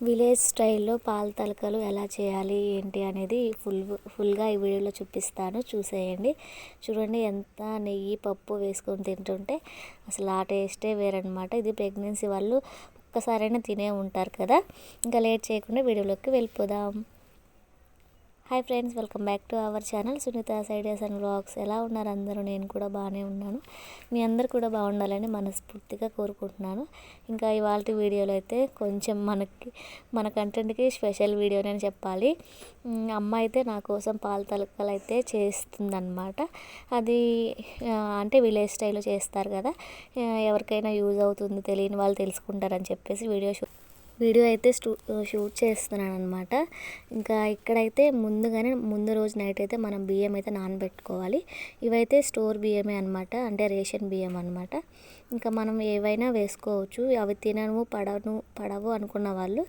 Village స్టైల్లో పాల తలకలు ఎలా చేయాలి ఏంటి అనేది ఫుల్ ఫుల్గా ఈ వీడియోలో చూపిస్తాను. చూసేయండి. చూడండి ఎంత నెయ్యి పప్పు వేసుకొని తింటుంటే అసలు ఆ టేస్టే వేరనమాట ఇది ప్రెగ్నెన్సీ వాళ్ళు ఒక్కసారైనా తినే ఉంటారు కదా. ఇంకా లేట్ చేయకుండా వీడియోలోకి వెళ్ళిపోదాం. Hi friends welcome back to our channel Sunitha ideas and blogs ఎలా ఉన్నారు అందరూ? నేను కూడా బాగానే ఉన్నాను. మీ అందరు కూడా బాగుండాలని మనస్ఫూర్తిగా కోరుకుంటున్నాను. ఇంకా ఇవాళ వీడియోలో అయితే కొంచెం మనకి మన కంటెంట్కి స్పెషల్ వీడియోనే చెప్పాలి. అమ్మ అయితే నా కోసం పాల తలకలు అయితే చేస్తుందన్నమాట. అది అంటే విలేజ్ స్టైల్లో చేస్తారు కదా. ఎవరికైనా యూజ్ అవుతుంది తెలియని వాళ్ళు తెలుసుకుంటారని చెప్పేసి వీడియో వీడియో అయితే షూట్ చేస్తున్నాను అనమాట ఇంకా ఇక్కడైతే ముందుగానే ముందు రోజు నైట్ అయితే మనం బియ్యం అయితే నానబెట్టుకోవాలి. ఇవైతే స్టోర్ బియ్యమే అనమాట అంటే రేషన్ బియ్యం అనమాట ఇంకా మనం ఏవైనా వేసుకోవచ్చు. అవి తినను పడను పడవు అనుకున్న వాళ్ళు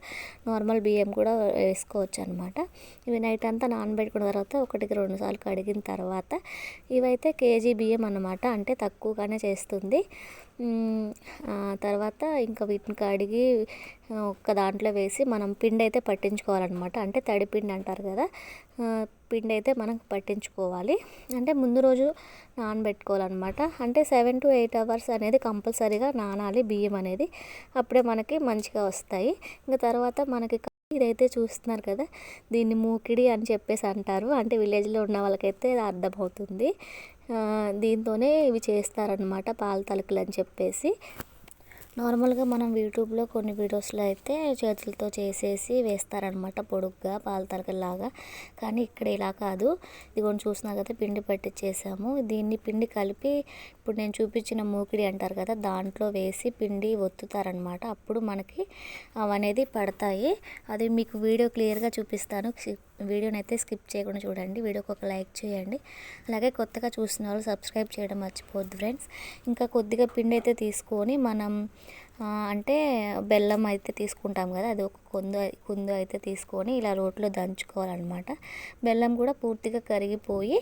నార్మల్ బియ్యం కూడా వేసుకోవచ్చు అనమాట ఇవి నైట్ అంతా నానబెట్టుకున్న తర్వాత ఒకటికి రెండు సార్లు కడిగిన తర్వాత ఇవైతే కేజీ బియ్యం అనమాట అంటే తక్కువగానే చేస్తుంది. తర్వాత ఇంకా వీటిని కడిగి ఒక్క దాంట్లో వేసి మనం పిండి అయితే పట్టించుకోవాలన్నమాట. అంటే తడి పిండి అంటారు కదా పిండి అయితే మనం పట్టించుకోవాలి. అంటే ముందు రోజు నానబెట్టుకోవాలన్నమాట. అంటే సెవెన్ టు ఎయిట్ అవర్స్ అనేది కంపల్సరీగా నానాలి బియ్యం అనేది. అప్పుడే మనకి మంచిగా వస్తాయి. ఇంకా తర్వాత మనకి ఇదైతే చూస్తున్నారు కదా దీన్ని మూకిడి అని చెప్పేసి అంటారు. అంటే విలేజ్లో ఉన్న వాళ్ళకైతే అర్థమవుతుంది. దీంతోనే ఇవి చేస్తారనమాట పాల తలకలు అని చెప్పేసి. నార్మల్గా మనం యూట్యూబ్లో కొన్ని వీడియోస్లో అయితే చేతులతో చేసేసి వేస్తారనమాట పొడుగ్గా పాల తలకలాగా కానీ ఇక్కడ ఇలా కాదు. ఇదిగోని చూసినా కదా పిండి పట్టించేసాము దీన్ని పిండి కలిపి ఇప్పుడు నేను చూపించిన మూకిడి అంటారు కదా దాంట్లో వేసి పిండి ఒత్తుతారనమాట అప్పుడు మనకి అవనేది పడతాయి. అది మీకు వీడియో క్లియర్గా చూపిస్తాను. వీడియోని అయితే స్కిప్ చేయకుండా చూడండి. వీడియోకి ఒక లైక్ చేయండి. అలాగే కొత్తగా చూసిన వాళ్ళు సబ్స్క్రైబ్ చేయడం మర్చిపోద్దు ఫ్రెండ్స్. ఇంకా కొద్దిగా పిండి అయితే తీసుకొని మనం అంటే బెల్లం అయితే తీసుకుంటాం కదా అది ఒక కుందు కుందు అయితే తీసుకొని ఇలా రోట్లో దంచుకోవాలన్నమాట. బెల్లం కూడా పూర్తిగా కరిగిపోయి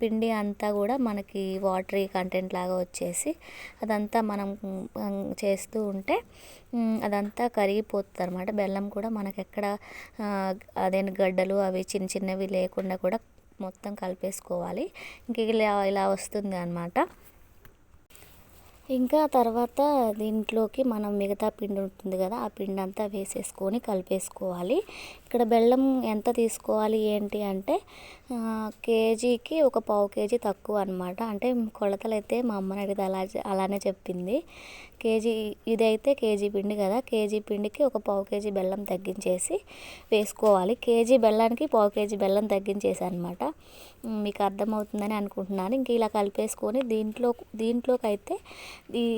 పిండి అంతా కూడా మనకి వాటరీ కంటెంట్ లాగా వచ్చేసి అదంతా మనం చేస్తూ ఉంటే అదంతా కరిగిపోతుంది అనమాట బెల్లం కూడా మనకి ఎక్కడ అదే గడ్డలు అవి చిన్న చిన్నవి లేకుండా కూడా మొత్తం కలిపేసుకోవాలి. ఇంక ఇలా ఇలా వస్తుంది అనమాట ఇంకా తర్వాత దీంట్లోకి మనం మిగతా పిండి ఉంటుంది కదా ఆ పిండి అంతా వేసేసుకొని కలిపేసుకోవాలి. ఇక్కడ బెల్లం ఎంత తీసుకోవాలి ఏంటి అంటే కేజీకి ఒక పావు కేజీ తక్కువ అనమాట అంటే కొలతలు అయితే మా అమ్మని అడిగితే అలా అలానే చెప్పింది. కేజీ ఇదైతే కేజీ పిండి కదా. కేజీ పిండికి ఒక పావు కేజీ బెల్లం తగ్గించేసి వేసుకోవాలి. కేజీ బెల్లానికి పావు కేజీ బెల్లం తగ్గించేసి అనమాట మీకు అర్థమవుతుందని అనుకుంటున్నాను. ఇంక ఇలా కలిపేసుకొని దీంట్లో దీంట్లోకి అయితే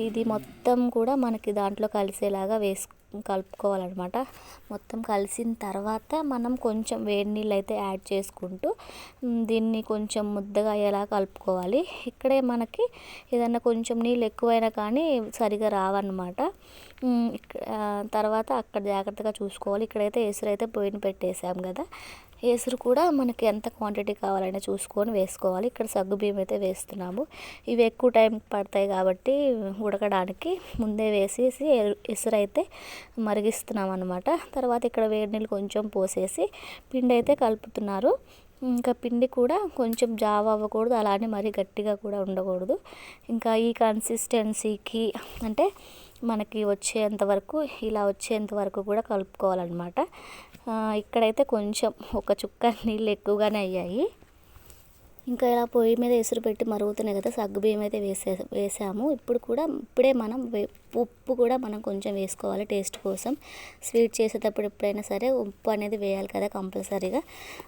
ఇది మొత్తం కూడా మనకి దాంట్లో కలిసేలాగా వేసుకో కలుపుకోవాలన్నమాట. మొత్తం కలిసిన తర్వాత మనం కొంచెం వేడి నీళ్ళు అయితే యాడ్ చేసుకుంటూ దీన్ని కొంచెం ముద్దగా అయ్యేలా కలుపుకోవాలి. ఇక్కడే మనకి ఏదన్నా కొంచెం నీళ్ళు ఎక్కువైనా కానీ సరిగా రావన్నమాట. తర్వాత అక్కడ జాగ్రత్తగా చూసుకోవాలి. ఇక్కడైతే ఎసురు అయితే పొయ్యిన పెట్టేసాం కదా. ఎసురు కూడా మనకి ఎంత క్వాంటిటీ కావాలైనా చూసుకొని వేసుకోవాలి. ఇక్కడ సగ్గు బియ్యం అయితే వేస్తున్నాము. ఇవి ఎక్కువ టైం పడతాయి కాబట్టి ఉడకడానికి ముందే వేసేసి ఎసురు అయితే మరిగిస్తున్నాం అనమాట తర్వాత ఇక్కడ వేడి నీళ్ళు కొంచెం పోసేసి పిండి అయితే కలుపుతున్నారు. ఇంకా పిండి కూడా కొంచెం జావ అవ్వకూడదు. అలానే మరీ గట్టిగా కూడా ఉండకూడదు. ఇంకా ఈ కన్సిస్టెన్సీకి అంటే మనకి వచ్చేంత వరకు ఇలా వచ్చేంత వరకు కూడా కలుపుకోవాలన్నమాట. ఇక్కడైతే కొంచెం ఒక చుక్క నీళ్ళు ఎక్కువగానే అయ్యాయి. ఇంకా ఇలా పొయ్యి మీద ఎసురు పెట్టి మరుగుతున్నాయి కదా సగ్గు బియ్యం అయితే వేసే వేసాము. ఇప్పుడు కూడా ఇప్పుడే మనం ఉప్పు కూడా మనం కొంచెం వేసుకోవాలి టేస్ట్ కోసం. స్వీట్ చేసేటప్పుడు ఎప్పుడైనా సరే ఉప్పు అనేది వేయాలి కదా కంపల్సరీగా.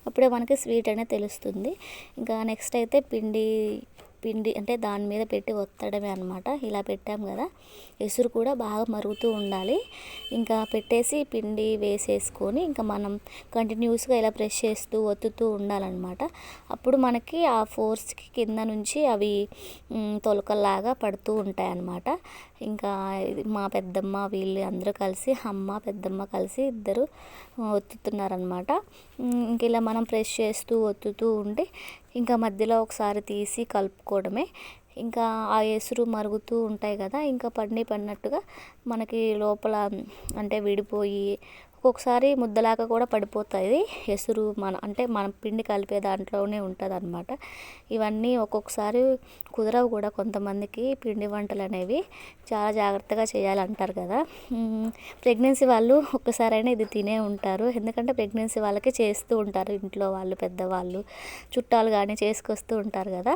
అప్పుడే మనకి స్వీట్ అనేది తెలుస్తుంది. ఇంకా నెక్స్ట్ అయితే పిండి పిండి అంటే దాని మీద పెట్టి ఒత్తడమే అనమాట ఇలా పెట్టాం కదా. ఎసురు కూడా బాగా మరుగుతూ ఉండాలి. ఇంకా పెట్టేసి పిండి వేసేసుకొని ఇంకా మనం కంటిన్యూస్గా ఇలా ప్రెస్ చేస్తూ ఒత్తుతూ ఉండాలన్నమాట. అప్పుడు మనకి ఆ ఫోర్స్కి కింద నుంచి అవి తొలకల్లాగా పడుతూ ఉంటాయి అన్నమాట ఇంకా మా పెద్దమ్మ వీళ్ళు అందరూ కలిసి అమ్మ పెద్దమ్మ కలిసి ఇద్దరు ఒత్తుతున్నారనమాట ఇంక ఇలా మనం ప్రెస్ చేస్తూ ఒత్తుతూ ఉంటే ఇంకా మధ్యలో ఒకసారి తీసి కలుపుకోవడమే. ఇంకా ఆ ఎసురు మరుగుతూ ఉంటాయి కదా ఇంకా పండి పడినట్టుగా మనకి లోపల అంటే విడిపోయి ఒక్కొక్కసారి ముద్దలాగా కూడా పడిపోతుంది ఎసురు మన అంటే మనం పిండి కలిపే దాంట్లోనే ఉంటుంది అనమాట ఇవన్నీ ఒక్కొక్కసారి కుదరవు కూడా కొంతమందికి పిండి వంటలు అనేవి. చాలా జాగ్రత్తగా చేయాలంటారు కదా. ప్రెగ్నెన్సీ వాళ్ళు ఒక్కసారైనా ఇది తినే ఉంటారు. ఎందుకంటే ప్రెగ్నెన్సీ వాళ్ళకి చేస్తూ ఉంటారు ఇంట్లో వాళ్ళు పెద్దవాళ్ళు. చుట్టాలు కానీ చేసుకొస్తూ ఉంటారు కదా.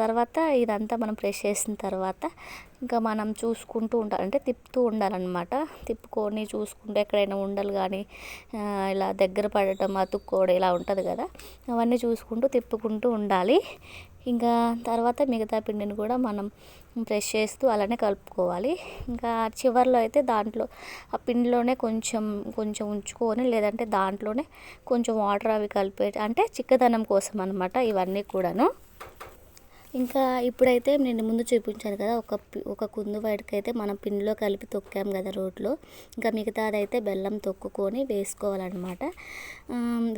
తర్వాత ఇదంతా మనం ప్రెస్ చేసిన తర్వాత ఇంకా మనం చూసుకుంటూ ఉండాలి. అంటే తిప్పుతూ ఉండాలన్నమాట. తిప్పుకొని చూసుకుంటూ ఎక్కడైనా ఉండలు కానీ ఇలా దగ్గర పడటం అతుక్కోవడం ఇలా ఉంటుంది కదా. అవన్నీ చూసుకుంటూ తిప్పుకుంటూ ఉండాలి. ఇంకా తర్వాత మిగతా పిండిని కూడా మనం ప్రెస్ చేస్తూ అలానే కలుపుకోవాలి. ఇంకా చివరిలో అయితే దాంట్లో ఆ పిండిలోనే కొంచెం కొంచెం ఉంచుకొని లేదంటే దాంట్లోనే కొంచెం వాటర్ అవి కలిపే అంటే చిక్కదనం కోసం అనమాట ఇవన్నీ కూడాను. ఇంకా ఇప్పుడైతే నేను ముందు చూపించాను కదా ఒక ఒక కుందు వాటికి అయితే మనం పిండిలో కలిపి తొక్కాం కదా రోట్లో. ఇంకా మిగతాదైతే బెల్లం తొక్కుకొని వేసుకోవాలన్నమాట.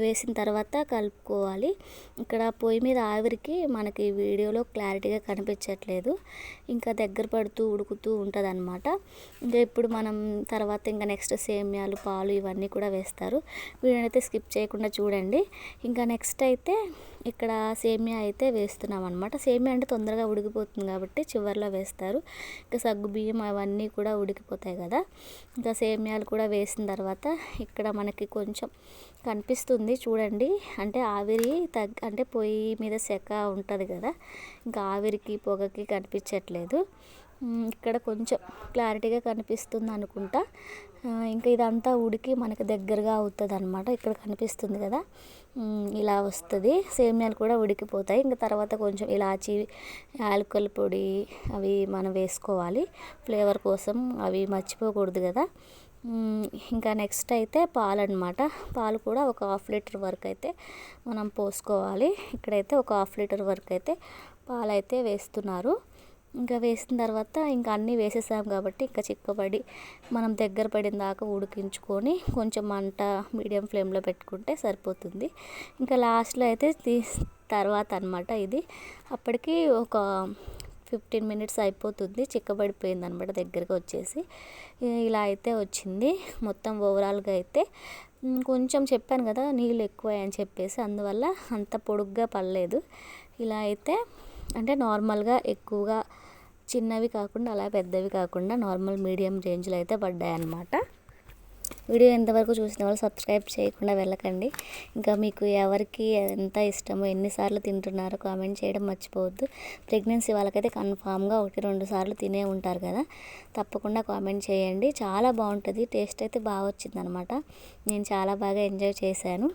వేసిన తర్వాత కలుపుకోవాలి. ఇక్కడ పొయ్యి మీద ఆవిరికి మనకి వీడియోలో క్లారిటీగా కనిపించట్లేదు. ఇంకా దగ్గర పడుతూ ఉడుకుతూ ఉంటుంది అనమాట ఇంకా ఇప్పుడు మనం తర్వాత ఇంకా నెక్స్ట్ సేమ్యాలు పాలు ఇవన్నీ కూడా వేస్తారు. వీడియోనైతే స్కిప్ చేయకుండా చూడండి. ఇంకా నెక్స్ట్ అయితే ఇక్కడ సేమియా అయితే వేస్తున్నాం అనమాట సేమియా అంటే తొందరగా ఉడికిపోతుంది కాబట్టి చివరిలో వేస్తారు. ఇంకా సగ్గు బియ్యం అవన్నీ కూడా ఉడికిపోతాయి కదా. ఇంకా సేమియాలు కూడా వేసిన తర్వాత ఇక్కడ మనకి కొంచెం కనిపిస్తుంది చూడండి. అంటే ఆవిరి తగ్గ అంటే పొయ్యి మీద సెక ఉంటుంది కదా. ఇంకా ఆవిరికి పొగకి కనిపించట్లేదు. ఇక్కడ కొంచెం క్లారిటీగా కనిపిస్తుంది అనుకుంటా. ఇంకా ఇదంతా ఉడికి మనకి దగ్గరగా అవుతుంది అనమాట ఇక్కడ కనిపిస్తుంది కదా? ఇలా వస్తుంది. సేమ్యాలు కూడా ఉడికిపోతాయి. ఇంకా తర్వాత కొంచెం ఇలాచి యాలకుల పొడి అవి మనం వేసుకోవాలి. ఫ్లేవర్ కోసం అవి మర్చిపోకూడదు కదా? ఇంకా నెక్స్ట్ అయితే పాలు అనమాట పాలు కూడా ఒక హాఫ్ లీటర్ వరకు అయితే మనం పోసుకోవాలి. ఇక్కడైతే ఒక హాఫ్ లీటర్ వరకు అయితే పాలు అయితే వేస్తున్నారు. ఇంకా వేసిన తర్వాత ఇంకా అన్నీ వేసేసాం కాబట్టి ఇంకా చిక్కబడి మనం దగ్గర పడిన దాకా ఉడికించుకొని కొంచెం మంట మీడియం ఫ్లేమ్లో పెట్టుకుంటే సరిపోతుంది. ఇంకా లాస్ట్లో అయితే తీ తర్వాత అనమాట ఇది. అప్పటికి ఒక ఫిఫ్టీన్ మినిట్స్ అయిపోతుంది చిక్కబడిపోయింది అనమాట దగ్గరకు వచ్చేసి. ఇలా అయితే వచ్చింది. మొత్తం ఓవరాల్గా అయితే కొంచెం చెప్పాను కదా నీళ్ళు ఎక్కువ అని చెప్పేసి అందువల్ల అంత పొడుగ్గా పడలేదు. ఇలా అయితే అంటే నార్మల్గా ఎక్కువగా చిన్నవి కాకుండా అలా పెద్దవి కాకుండా నార్మల్ మీడియం రేంజ్లో అయితే పడ్డాయి అన్నమాట. వీడియో ఎంతవరకు చూసిన వాళ్ళు సబ్స్క్రైబ్ చేయకుండా వెళ్ళకండి. ఇంకా మీకు ఎవరికి ఎంత ఇష్టమో ఎన్నిసార్లు తింటున్నారో కామెంట్ చేయడం మర్చిపోవద్దు. ప్రెగ్నెన్సీ వాళ్ళకైతే కన్ఫామ్గా ఒకటి రెండు సార్లు తినే ఉంటారు కదా తప్పకుండా కామెంట్ చేయండి. చాలా బాగుంటుంది టేస్ట్ అయితే బాగా వచ్చిందనమాట నేను చాలా బాగా ఎంజాయ్ చేశాను.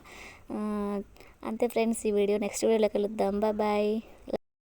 అంతే ఫ్రెండ్స్ ఈ వీడియో నెక్స్ట్ వీడియోలో కలుద్దాం. బాయ్